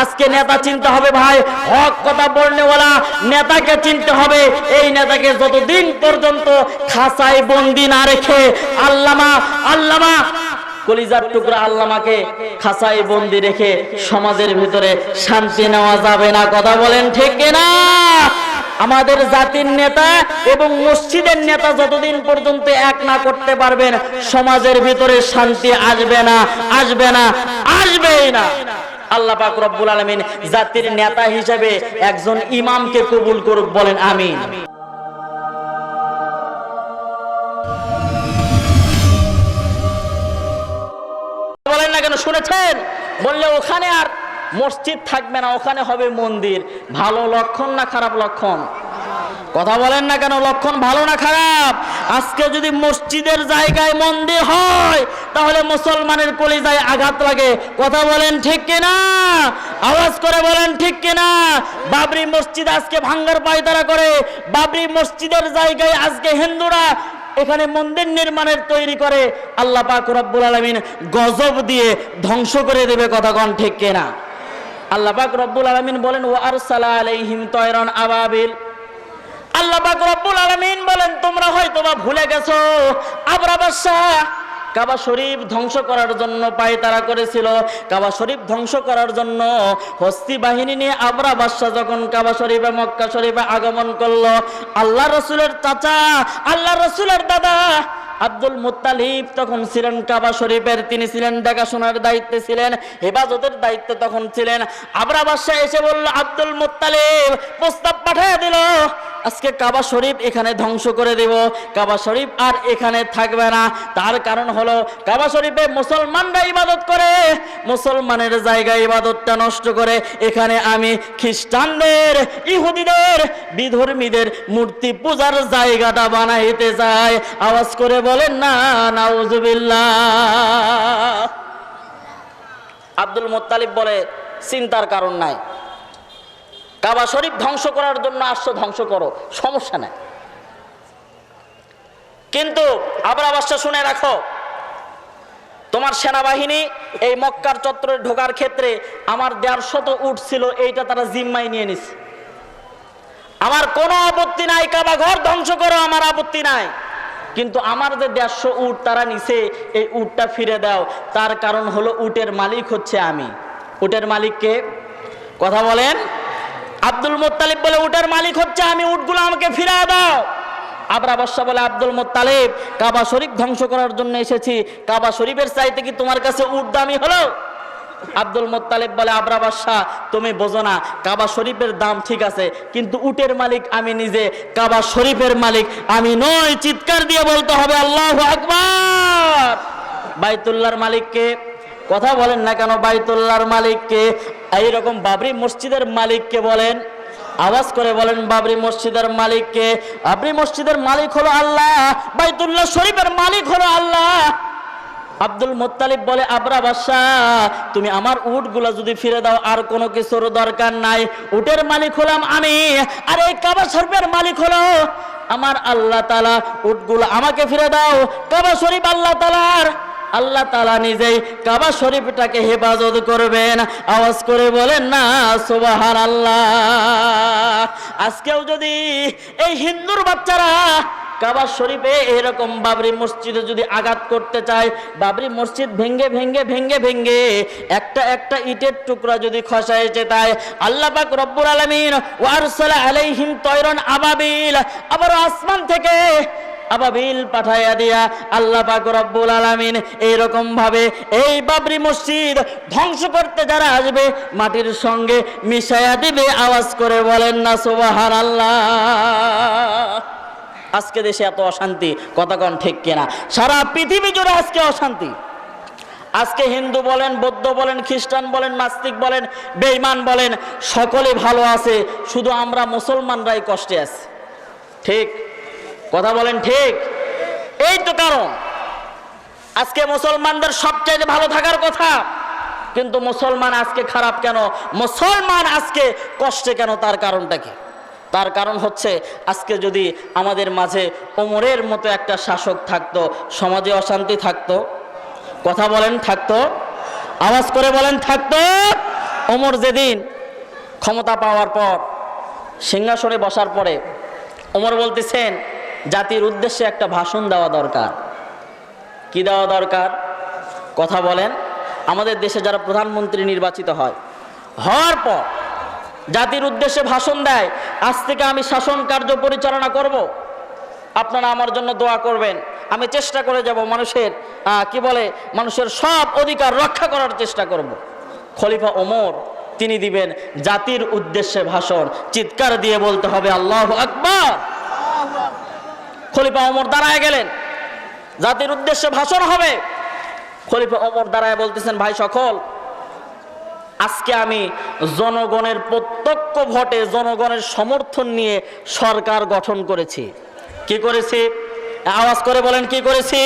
আজকে নেতা চিনতে হবে ভাই, হক কথা বলনেওয়ালা নেতাকে চিনতে হবে। এই নেতাকে যতদিন পর্যন্ত খাসায় বন্দি না রেখে আল্লামা আল্লামা, কলিজার টুকরা আল্লামাকে খাসায় বন্দি রেখে সমাজের ভিতরে শান্তি নেওয়া যাবে না। কথা বলেন ঠিক না আমাদের জাতির নেতা এবং মসজিদের নেতা যতদিন পর্যন্ত এক না করতে পারবেন, সমাজের ভিতরে শান্তি আসবে না আসবে না, আসবেই না। আল্লাহ পাক রব্বুল আলামিন জাতির নেতা হিসেবে একজন ইমামকে কবুল করুক, বলেন আমিন। বলেন না কেন, শুনেছেন? বললে ওখানে আর মসজিদ থাকবে না, ওখানে হবে মন্দির। ভালো লক্ষণ না খারাপ লক্ষণ? কথা বলেন না কেন, লক্ষণ ভালো না খারাপ? আজকে যদি মসজিদের জায়গায় মন্দির হয়, তাহলে মুসলমানের কলিজায় আঘাত লাগে। কথা বলেন ঠিক কিনা? আওয়াজ করে বলেন ঠিক কিনা? বাবরি মসজিদ আজকে ভাঙ্গার পায়তারা করে। বাবরি মসজিদের জায়গায় আজকে হিন্দুরা এখানে মন্দির নির্মাণের তৈরি করে। আল্লাহ পাক রব্বুল আলামিন গজব দিয়ে ধ্বংস করে দেবে, কথা কন ঠিক কিনা? আল্লাহ পাক রব্বুল আলামিন বলেন ও আরসালা আলাইহিম তয়রান আবাবিল। আল্লাহ পাক রব্বুল আলামিন বলেন, তোমরা হয়তো বা ভুলে গেছো, আবরা কাবা শরীফ ধ্বংস করার জন্য পায়তারা করেছিল। কাবা শরীফ ধ্বংস করার জন্য হস্তি বাহিনী নিয়ে আবরা বাদশাহ যখন কাবা শরীফে, মক্কা শরীফে আগমন করল, আল্লাহ রসুলের চাচা, আল্লাহ রসুলের দাদা আব্দুল মুতালিব তখন ছিলেন কাবা শরীফের, তিনি ছিলেন দেখাশোনার দায়িত্বে ছিলেন, হেফাজতের দায়িত্বে তখন ছিলেন। আবরা এসে বলল, আব্দুল মুতালিব প্রস্তাব পাঠিয়ে দিল। আজকে কাবা শরীফ এখানে ধ্বংস করে দেব। কাবা শরীফ আর এখানে থাকবে না। তার কারণ হলো, কাবা শরীফে মুসলমানরা ইবাদত করে, মুসলমানের জায়গায় ইবাদতটা নষ্ট করে। এখানে আমি খ্রিস্টানদের, ইহুদিদের, বিধর্মীদের মূর্তি পূজার জায়গাটা বানাইতে চাই। আওয়াজ করে বলেন, না, নাউজুবিল্লাহ। আব্দুল মোত্তালিব বলে, চিন্তার কারণ নাই। কাবা শরীফ ধ্বংস করার জন্য আসছো, ধ্বংস করো। সমস্যা নাই। কিন্তু আবার আবাসটা শুনে রাখো, তোমার সেনাবাহিনী এই মক্কার চত্বরে ঢোকার ক্ষেত্রে আমার দেড়শত উঠ ছিল, এইটা তারা জিম্মাই নিয়ে নিছে। আমার কোনো আপত্তি নাই, কাবা ঘর ধ্বংস করো, আমার আপত্তি নাই। কিন্তু আমার যে দেড়শো উট তারা নিছে, এই উটটা ফিরে দাও। তার কারণ হলো উটের মালিক হচ্ছে আমি। উটের মালিককে কথা বলেন। আব্দুল মোত্তালিব বলে, উটের মালিক হচ্ছে আমি, উটগুলো আমাকে ফিরে দাও। আবরা বলে, আব্দুল মোত্তালিব, কাবা শরীফ ধ্বংস করার জন্য এসেছি। কাবা শরীফের চাইতে কি তোমার কাছে উট দামি হলো? আব্দুল মোত্তালিব বলে, আবরা বাদশাহ তুমি বোঝো না, কাবা শরীফের দাম ঠিক আছে, কিন্তু উটের মালিক আমি নিজে, কাবা শরীফের মালিক আমি নই। চিৎকার দিয়ে বলতে হবে, আল্লাহ আকবার! বাইতুল্লাহর মালিককে, কথা বলেন না কেন, বাইতুল্লাহর মালিককে এইরকম বাবরি মসজিদের মালিককে বলেন, আওয়াজ করে বলেন, বাবরি মসজিদের মালিককে, বাবরি মসজিদের মালিক হলো আল্লাহ, বাইতুল্লাহ শরীফের মালিক হলো আল্লাহ। আব্দুল মোত্তালিব বলে, আবরা বাদশাহ তুমি আমার উটগুলো যদি ফিরে দাও, আর কোনো কিছুর দরকার নাই। উটের মালিক হলাম আমি, আর এই কাবা শরীফের মালিক হলো আমার আল্লাহ তালা উটগুলো আমাকে ফিরে দাও, কাবা শরীফ আল্লাহ তালার আল্লাহ তালা নিজেই কাবা শরীফটাকে হেফাজত করবেন। আওয়াজ করে বলেন, না সুবাহান আল্লাহ আজকেও যদি এই হিন্দুর বাচ্চারা কাবা শরীফে এরকম বাবরি মসজিদে যদি আঘাত করতে চায়, বাবরি মসজিদ ভেঙ্গে ভেঙ্গে ভেঙ্গে ভেঙ্গে একটা একটা ইটের টুকরা যদি খসায় যেতায় আল্লাহ পাক রব্বুল আলামিন ওয়ারসালা আলাইহিম তয়রন আবাবিল। আবার আসমান থেকে আবাবিল পাঠাইয়া দিয়া আল্লাহ পাক রব্বুল আলামিন এইরকম ভাবে এই বাবরি মসজিদ ধ্বংস করতে যারা আসবে, মাটির সঙ্গে মিশাইয়া দিবে, আওয়াজ করে বলেন না, সুবহানাল্লাহ। আজকে দেশে এত অশান্তি কতক্ষণ ঠিক কিনা? সারা পৃথিবী জুড়ে আজকে অশান্তি। আজকে হিন্দু বলেন, বৌদ্ধ বলেন, খ্রিস্টান বলেন, নাস্তিক বলেন, বেঈমান বলেন, সকলে ভালো আছে, শুধু আমরা মুসলমানরাই কষ্টে আছি। ঠিক? কথা বলেন ঠিক? এই তো কারণ। আজকে মুসলমানদের সবচাইতে ভালো থাকার কথা। কিন্তু মুসলমান আজকে খারাপ কেন? মুসলমান আজকে কষ্টে কেন? তার কারণটা কি? তার কারণ হচ্ছে, আজকে যদি আমাদের মাঝে ওমরের মতো একটা শাসক থাকতো, সমাজে অশান্তি থাকতো, কথা বলেন থাকতো, আওয়াজ করে বলেন থাকতো, ওমর যেদিন ক্ষমতা পাওয়ার পর, সিংহাসনে বসার পরে, ওমর বলতেছেন জাতির উদ্দেশ্যে একটা ভাষণ দেওয়া দরকার। কি দেওয়া দরকার? কথা বলেন। আমাদের দেশে যারা প্রধানমন্ত্রী নির্বাচিত হয়, হওয়ার পর জাতির উদ্দেশ্যে ভাষণ দেয়, আজ থেকে আমি শাসন কার্য পরিচালনা করব। আপনারা আমার জন্য দোয়া করবেন। আমি চেষ্টা করে যাব মানুষের কি বলে, মানুষের সব অধিকার রক্ষা করার চেষ্টা করব। খলিফা ওমর, তিনি দিবেন, জাতির উদ্দেশ্যে ভাষণ। চিৎকার দিয়ে বলতে হবে, আল্লাহ আকবর! খলিফা ওমর দাঁড়ায় গেলেন। জাতির উদ্দেশ্যে ভাষণ হবে। খলিফা ওমর দাঁড়ায় বলতেছেন, ভাই সকল, আজকে আমি জনগণের প্রত্যক্ষ ভোটে জনগণের সমর্থন নিয়ে সরকার গঠন করেছি। কি করেছি? আওয়াজ করে বলেন, কি করেছি?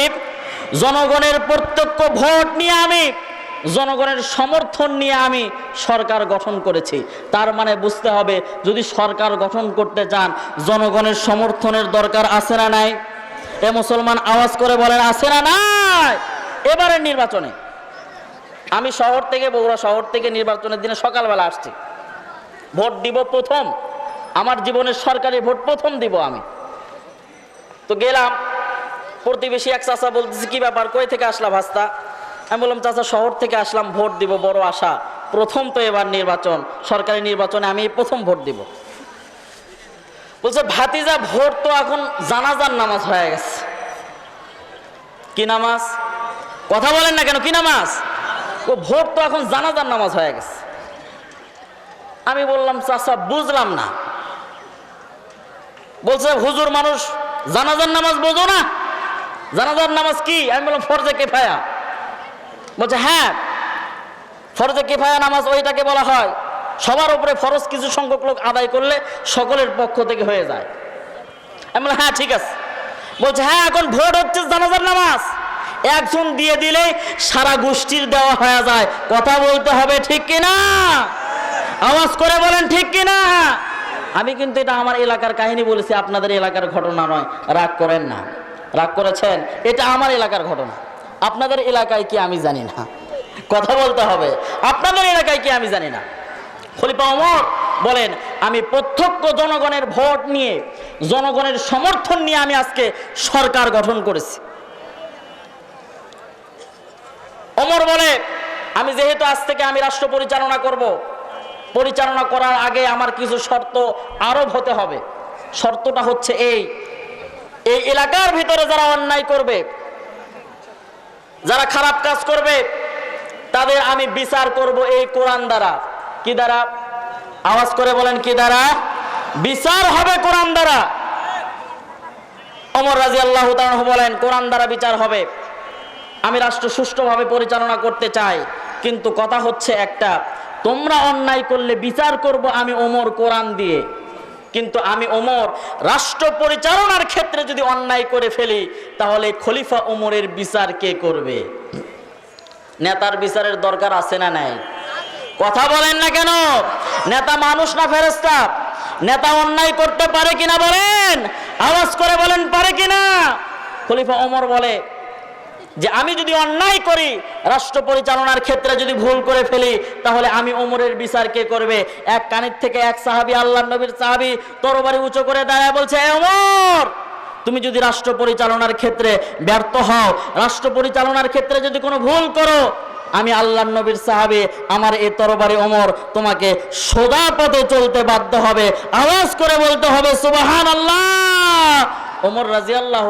জনগণের প্রত্যক্ষ ভোট নিয়ে আমি জনগণের সমর্থন নিয়ে আমি সরকার গঠন করেছি। তার মানে বুঝতে হবে, যদি সরকার গঠন করতে চান, জনগণের সমর্থনের দরকার আছে না নাই? এ মুসলমান আওয়াজ করে বলেন, আছে না নাই? এবারের নির্বাচনে। আমি শহর থেকে, বগুড়া শহর থেকে নির্বাচনের দিনে সকালবেলা আসছি। ভোট দিব প্রথম। আমার জীবনের সরকারি ভোট প্রথম দিব আমি। তো গেলাম, প্রতিবেশী এক চাচা বলতেছে, কি ব্যাপার? কই থেকে আসলা ভাস্তা? আমি বললাম, চাচা, শহর থেকে আসলাম, ভোট দিব, বড় আশা। প্রথম তো এবার নির্বাচন। সরকারি নির্বাচনে আমি প্রথম ভোট দিব। বলছে, ভাতিজা, ভোট তো এখন জানাজার নামাজ হয়ে গেছে। কি নামাজ? কথা বলেন না কেন, কি নামাজ? ও, ভোট তো এখন জানাজার নামাজ হয়ে গেছে। আমি বললাম, চাচা, বুঝলাম না। বলছে, হুজুর মানুষ জানাজার নামাজ বোঝো না। জানাজার নামাজ কি? আমি বললাম, ফরজে কেফায়া। বলছে হ্যাঁ ফরজে কেফায়া নামাজ ওইটাকে বলা হয়। সবার উপরে ফরজ কিছু সংখ্যক লোক আদায় করলে সকলের পক্ষ থেকে হয়ে যায়। আমি বললাম হ্যাঁ ঠিক আছে। বলছে হ্যাঁ এখন ভোট হচ্ছে জানাজার নামাজ। একজন দিয়ে দিলে সারা গোষ্ঠীর দেওয়া হয়ে যায়। কথা বলতে হবে ঠিক কিনা? আওয়াজ করে বলেন ঠিক কিনা? আমি কিন্তু এটা আমার এলাকার কাহিনী বলেছি, আপনাদের এলাকার ঘটনা নয়। রাগ করেন না। রাগ করেছেন? এটা আমার এলাকার ঘটনা। আপনাদের এলাকায় কি আমি জানি না। কথা বলতে হবে। আপনাদের এলাকায় কি আমি জানি না। খলিফা ওমর বলেন, আমি প্রত্যক্ষ জনগণের ভোট নিয়ে, জনগণের সমর্থন নিয়ে আমি আজকে সরকার গঠন করেছি। ওমর বলে, আমি যেহেতু আজ থেকে আমি রাষ্ট্র পরিচালনা করব, পরিচালনা করার আগে আমার কিছু শর্ত আরোপ হতে হবে। শর্তটা হচ্ছে এই। এই এলাকার ভিতরে যারা অন্যায় করবে যারা খারাপ কাজ করবে, তাদের আমি বিচার করব এই কোরআন দ্বারা। কি দ্বারা? আওয়াজ করে বলেন, কি দ্বারা? বিচার হবে কোরআন দ্বারা। অমর রাজি আল্লাহ বলেন, কোরআন দ্বারা বিচার হবে। আমি রাষ্ট্র সুষ্ঠুভাবে পরিচালনা করতে চাই, কিন্তু কথা হচ্ছে একটা, তোমরা অন্যায় করলে বিচার করব আমি ওমর কোরআন দিয়ে। কিন্তু আমি ওমর, রাষ্ট্র পরিচালনার ক্ষেত্রে যদি অন্যায় করে ফেলি, তাহলে খলিফা ওমরের বিচার কে করবে? নেতার বিচারের দরকার আছে না নাই? কথা বলেন না কেন? নেতা মানুষ না ফেরেস্তা নেতা অন্যায় করতে পারে কিনা বলেন? আওয়াজ করে বলেন, পারে কিনা? খলিফা ওমর বলে যে আমি যদি অন্যায় করি, রাষ্ট্র পরিচালনার ক্ষেত্রে যদি ভুল করে ফেলি, তাহলে আমি ওমরের বিচার কে করবে? এক কানের থেকে এক সাহাবি আল্লাহ নবীর সাহাবি তরবারি উঁচু করে দাঁড়ায় বলছে, "এ ওমর, তুমি যদি রাষ্ট্র পরিচালনার ক্ষেত্রে ব্যর্থ হও, রাষ্ট্র পরিচালনার ক্ষেত্রে যদি কোনো ভুল করো, আমি আল্লাহ নবীর সাহাবি, আমার এই তরবারি ওমর তোমাকে সোজা পথে চলতে বাধ্য হবে। আওয়াজ করে বলতে হবে সুবাহান আল্লাহ ওমর রাজি আল্লাহ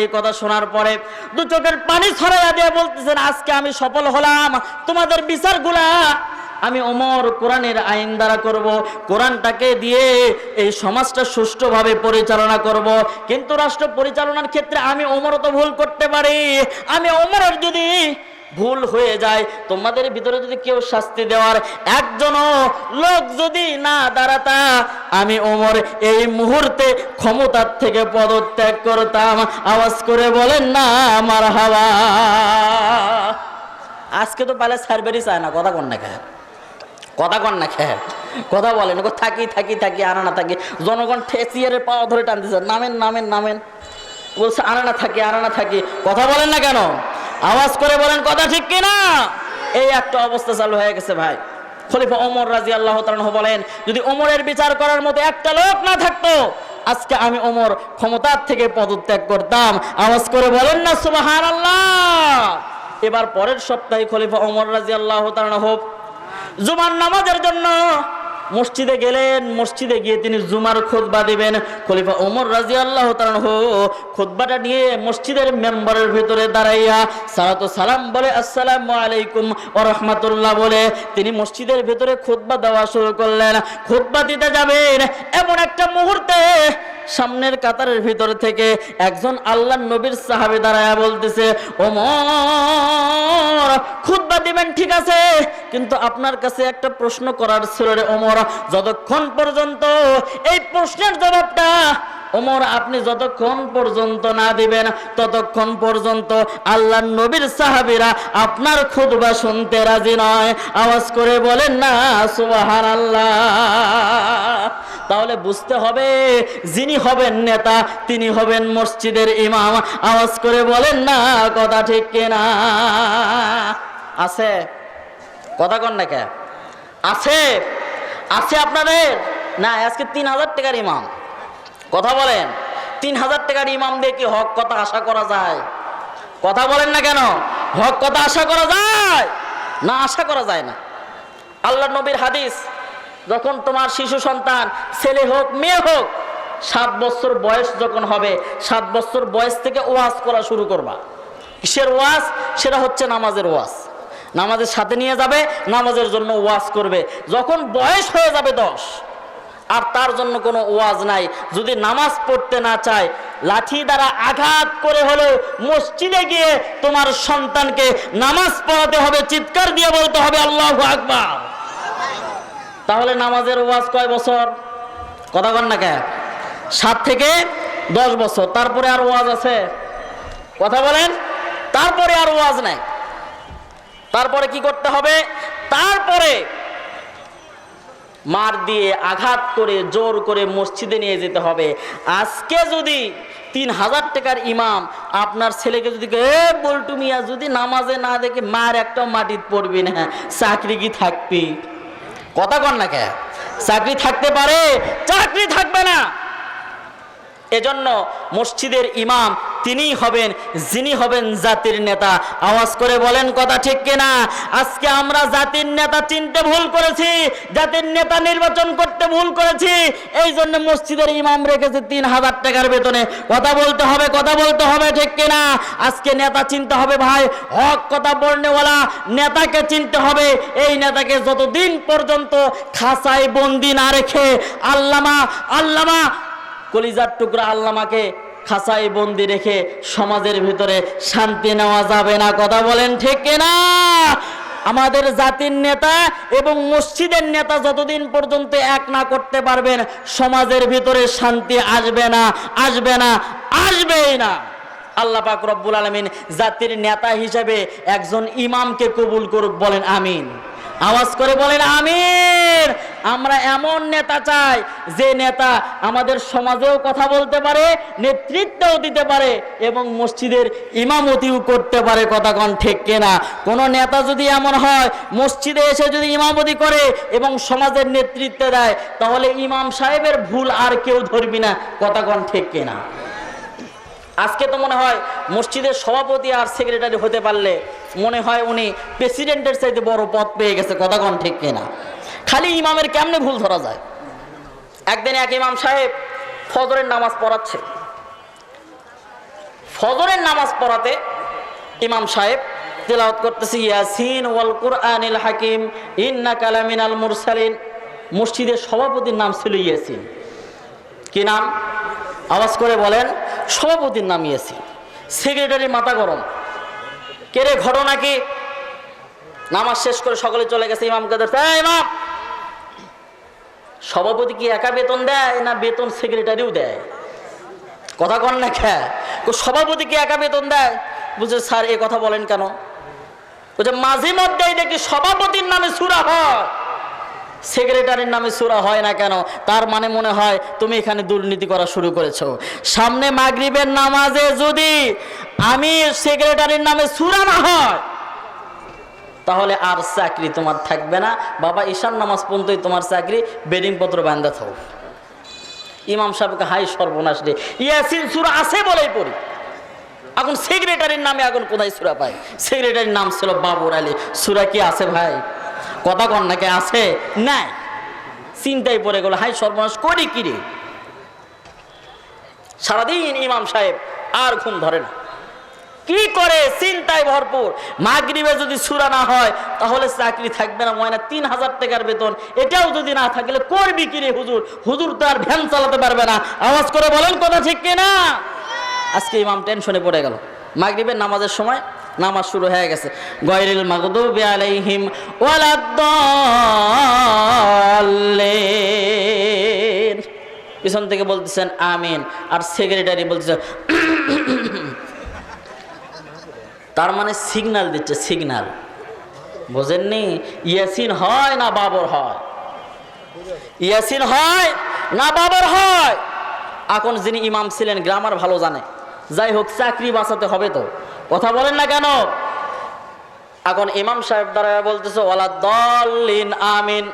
এই কথা শোনার পরে দু চোখের পানি ছড়াইয়া দিয়ে বলতেছেন, আজকে আমি সফল হলাম। তোমাদের বিচারগুলা আমি ওমর কোরআনের আইন দ্বারা করব, কোরআনটাকে দিয়ে এই সমাজটা সুষ্ঠুভাবে পরিচালনা করব। কিন্তু রাষ্ট্র পরিচালনার ক্ষেত্রে আমি ওমরও তো ভুল করতে পারি। আমি ওমরের যদি ভুল হয়ে যায়। তোমাদের ভিতরে যদি কেউ শাস্তি দেওয়ার একজনও লোক যদি না দাঁড়াতা, আমি ওমর এই মুহূর্তে ক্ষমতার থেকে পদত্যাগ করতাম। আওয়াজ করে বলেন, না আমার হাওয়া আজকে তো পালে সার্ভেরই চায় না, কথা কন না খায় কথা কন না খায় কথা বলেন থাকি থাকি থাকি, আনা না থাকি। জনগণ ঠেসিয়ারে পাওয়া ধরে টানতেছে, নামেন নামেন নামেন। বলছে, আনা না থাকি, আনা না থাকি। কথা বলেন না কেন? আওয়াজ করে বলেন, কথা ঠিক কিনা? এই একটা অবস্থা চালু হয়ে গেছে ভাই। খলিফা ওমর রাজি আল্লাহ বলেন, যদি ওমরের বিচার করার মতো একটা লোক না থাকতো, আজকে আমি ওমর ক্ষমতার থেকে পদত্যাগ করতাম। আওয়াজ করে বলেন না সুবাহান আল্লাহ এবার পরের সপ্তাহে খলিফা ওমর রাজি আল্লাহ হোক জুমার নামাজের জন্য মসজিদে গেলেন, মসজিদে গিয়ে তিনি জুমার খোদবা দিবেন। খলিফা ওমর রাজি আল্লাহ খোদবাটা নিয়ে মসজিদের মেম্বারের ভিতরে দাঁড়াইয়া সালাতু সালাম বলে, আসসালাম আলাইকুম ও রহমাতুল্লাহ বলে তিনি মসজিদের ভিতরে খোদবা দেওয়া শুরু করলেন। খোদবা দিতে যাবেন এমন একটা মুহূর্তে সামনের কাতারের ভিতর থেকে একজন আল্লাহ নবীর সাহাবি দাঁড়ায় বলতেছে, ওমর খুতবা দিবেন, ঠিক আছে? কিন্তু আপনার কাছে একটা প্রশ্ন করার ছিল রে ওমর, যতক্ষণ পর্যন্ত এই প্রশ্নের জবাবটা ওমর, আপনি যতক্ষণ পর্যন্ত না দিবেন, ততক্ষণ পর্যন্ত আল্লাহ নবীর সাহাবিরা আপনার খুতবা শুনতে রাজি নয়। আওয়াজ করে বলেন, না সুবাহান আল্লাহ তাহলে বুঝতে হবে, যিনি হবেন নেতা, তিনি হবেন মসজিদের ইমাম। আওয়াজ করে বলেন, না, কথা ঠিক কিনা? আছে? কথা কন না কে? আছে? আছে আপনাদের? না, আজকে তিন হাজার টাকার ইমাম। কথা বলেন। তিন হাজার টাকার ইমাম দিয়ে কি হক কথা আশা করা যায়? কথা বলেন না কেন? হক কথা আশা করা যায়? না, আশা করা যায় না। আল্লাহ নবীর হাদিস, যখন তোমার শিশু সন্তান, ছেলে হোক, মেয়ে হোক, সাত বছর বয়স যখন হবে, সাত বছর বয়স থেকে ওয়াজ করা শুরু করবা। কিসের ওয়াজ? সেটা হচ্ছে নামাজের ওয়াজ। নামাজের সাথে নিয়ে যাবে, নামাজের জন্য ওয়াজ করবে। যখন বয়স হয়ে যাবে দশ আর তার জন্য কোনো ওয়াজ নাই। যদি নামাজ পড়তে না চায়, লাঠি দ্বারা আঘাত করে হলেও মসজিদে গিয়ে তোমার সন্তানকে নামাজ পড়াতে হবে, চিৎকার দিয়ে বলতে হবে, আল্লাহ আকবার। তাহলে নামাজের ওয়াজ কয় বছর? কথা কন না কে সাত থেকে দশ বছর। তারপরে আর ওয়াজ আছে? কথা বলেন? তারপরে আর ওয়াজ নাই। তারপরে কি করতে হবে? তারপরে মার দিয়ে আঘাত করে, জোর করে মসজিদে নিয়ে যেতে হবে। আজকে যদি তিন হাজার টাকার ইমাম আপনার ছেলেকে যদি এ বল্টু মিয়া, যদি নামাজে না দেখে মার একটা মাটিত পড়বি না, চাকরি কি থাকবি? কথা কন না কে? চাকরি থাকতে পারে, চাকরি থাকবে না। এজন্য মসজিদের ইমাম তিনিই হবেন, যিনি হবেন জাতির নেতা। আওয়াজ করে বলেন কথা ঠিক কিনা? আজকে আমরা জাতির নেতা চিনতে ভুল করেছি, জাতির নেতা নির্বাচন করতে ভুল করেছি। এই জন্য মসজিদের ইমাম রেখেছে তিন হাজার টাকার বেতনে। কথা বলতে হবে, কথা বলতে হবে ঠিক কিনা? আজকে নেতা চিনতে হবে ভাই, হক কথা বলনেওয়ালা নেতাকে চিনতে হবে। এই নেতাকে যতদিন পর্যন্ত খাসায় বন্দি না রেখে আল্লামা আল্লামা, কলিজার টুকরা আল্লামাকে খাসাই বন্দি রেখে সমাজের ভিতরে শান্তি নেওয়া যাবে না। কথা বলেন ঠিক না আমাদের জাতির নেতা এবং মসজিদের নেতা যতদিন পর্যন্ত এক না করতে পারবেন, সমাজের ভিতরে শান্তি আসবে না আসবে না, আসবেই না। আল্লাহ পাক রব্বুল আলমিন জাতির নেতা হিসেবে একজন ইমামকে কবুল করুক, বলেন আমিন। আওয়াজ করে বলেন আমির আমরা এমন নেতা চাই, যে নেতা আমাদের সমাজেও কথা বলতে পারে, নেতৃত্বও দিতে পারে এবং মসজিদের ইমামতিও করতে পারে, কথা কন ঠিক কেনা? কোন নেতা যদি এমন হয়, মসজিদে এসে যদি ইমামতি করে এবং সমাজের নেতৃত্ব দেয়, তাহলে ইমাম সাহেবের ভুল আর কেউ ধরবি না, কথা কন ঠিক কেনা? আজকে তো মনে হয় মসজিদের সভাপতি আর সেক্রেটারি হতে পারলে মনে হয় উনি প্রেসিডেন্টের চাইতে বড় পদ পেয়ে গেছে, কথা কন ঠিক কিনা? খালি ইমামের কেমনে ভুল ধরা যায়? একদিন এক ইমাম সাহেব ফজরের নামাজ পড়াচ্ছে। ফজরের নামাজ পড়াতে ইমাম সাহেব তেলাওয়াত করতেছে, ইয়াসিন ওয়াল কুরআনিল হাকিম ইন্না কালামিনাল মুরসালিন। মসজিদের সভাপতির নাম ছিল ইয়াসিন। কি নাম? আওয়াজ করে বলেন, সভাপতির নাম ইয়াসিন। সেক্রেটারি মাথা গরম। কেরে ঘটনা কি? নামাজ শেষ করে সকলে চলে গেছে ইমাম "এই ইমাম সভাপতি কি একা বেতন দেয় না বেতন সেক্রেটারিও দেয়? কথা কন না খা সভাপতি কি একা বেতন দেয়? বুঝে স্যার এ কথা বলেন কেন? বলছে, মাঝে মধ্যেই দেখি সভাপতির নামে সুরা হয়। সেক্রেটারির নামে সুরা হয় না কেন? তার মানে মনে হয় তুমি এখানে দুর্নীতি করা শুরু করেছ। সামনে মাগরিবের নামাজে যদি আমি সেক্রেটারির নামে সুরা না হয় তাহলে আর চাকরি তোমার থাকবে না। বাবা, ঈশান নামাজ পর্যন্তই তোমার চাকরি, বেডিং পত্র বান্ধা থাকো ইমাম সাহেবকে, হাই সর্বনাশ রে। ইয়াসিন সুরা আছে বলেই পড়ি। এখন সেক্রেটারির নামে এখন কোথায় সুরা পায়? সেক্রেটারির নাম ছিল বাবুর আলী। সুরা কি আছে ভাই? কথা কন নাকি আছে? নাই। চিন্তায় পড়ে গেল, হাই সর্বনাশ, করি কিরে সারাদিন ইমাম সাহেব আর ঘুম ধরে না। কি করে? চিন্তায় ভরপুর। মাগরিবে যদি সুরা না হয়, তাহলে চাকরি থাকবে না, ময়না তিন হাজার টাকার বেতন। এটাও যদি না থাকলে করবি কি রে হুজুর? হুজুর তো আর ভ্যান চালাতে পারবে না। আওয়াজ করে বলেন কথা ঠিক কিনা আজকে ইমাম টেনশনে পড়ে গেল। মাগরিবের নামাজের সময় নামাজ শুরু হয়ে গেছে। গয়রিল মাগদুবি আলাইহিম পিছন থেকে বলতেছেন, আমিন। আর সেক্রেটারি বলতেছে তার মানে সিগনাল দিচ্ছে সিগনাল বোঝেননি? ইয়াসিন হয় না বাবর হয়? ইয়াসিন হয় না বাবর হয়? এখন যিনি ইমাম ছিলেন গ্রামার ভালো জানে। যাই হোক, চাকরি বাঁচাতে হবে তো। কথা বলেন না কেন? এখন ইমাম সাহেব দ্বারা বলতেছে ওলা দলিন আমিন।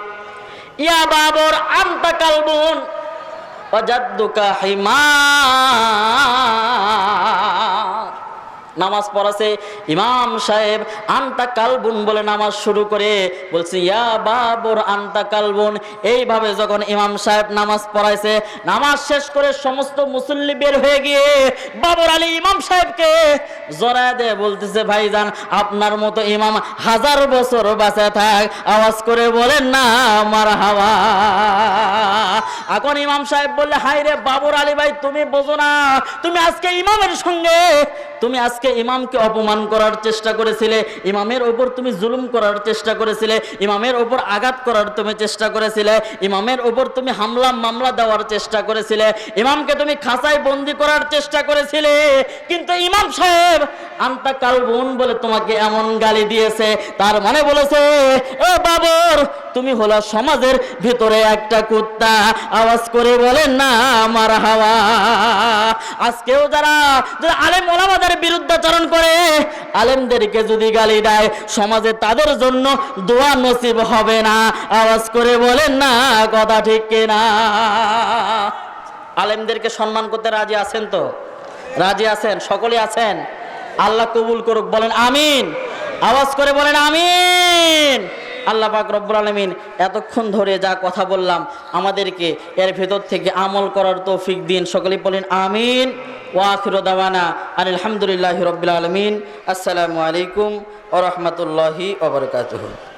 ইয়া বাবর, আন্তা কালবুন। অজাদ্দুকা হিমা নামাজ পড়াছে। ইমাম সাহেব, আন্তা কালবুন বলে নামাজ শুরু করে বলছে, ইয়া বাবর আন্তা কালবুন। এইভাবে যখন ইমাম সাহেব নামাজ পড়াইছে, নামাজ শেষ করে সমস্ত মুসল্লি বের হয়ে গিয়ে বাবর আলী ইমাম সাহেবকে জড়ায় দেয় বলতেছে, ভাইজান, আপনার মতো ইমাম হাজার বছর বাঁচে থাক। আওয়াজ করে বলেন, না আমার হাওয়া এখন ইমাম সাহেব বললে হাই রে বাবর আলী ভাই, তুমি বোঝো না, তুমি আজকে ইমামের সঙ্গে তুমি আজকে ইমামকে অপমান করার চেষ্টা করেছিলে, ইমামের ওপর তুমি জুলুম করার চেষ্টা করেছিলে, ইমামের ওপর আঘাত করার তুমি চেষ্টা করেছিলে, ইমামের ওপর তুমি হামলা মামলা দেওয়ার চেষ্টা করেছিলে, ইমামকে তুমি খাঁচায় বন্দি করার চেষ্টা করেছিলে, কিন্তু ইমাম সাহেব, আন্তা কালবুন বলে তোমাকে এমন গালি দিয়েছে, তার মানে বলেছে ও বাবর, তুমি হলো সমাজের ভিতরে একটা কুত্তা, আওয়াজ করে বলেন না আমার হাওয়া। আজকেও যারা যারা আলেম ওলামাদের বিরুদ্ধাচরণ করে আলেমদেরকে যদি গালি দেয়, সমাজে তাদের জন্য দোয়া নসিব হবে না। আওয়াজ করে বলেন, না, কথা ঠিক কিনা? আলেমদেরকে সম্মান করতে রাজি আছেন তো? রাজি আছেন? সকলে আছেন? আল্লাহ কবুল করুক, বলেন, আমিন। আওয়াজ করে বলেন, আমিন। আল্লাহ পাক রব্বুল আলমিন এতক্ষণ ধরে যা কথা বললাম আমাদেরকে এর ভেতর থেকে আমল করার তৌফিক দিন। সকলে বলেন আমিন। ওয়াখির দাওয়ানা আলহামদুলিল্লাহ রবিল আলমিন। আসসালামু আলাইকুম ও রহমতুল্লাহি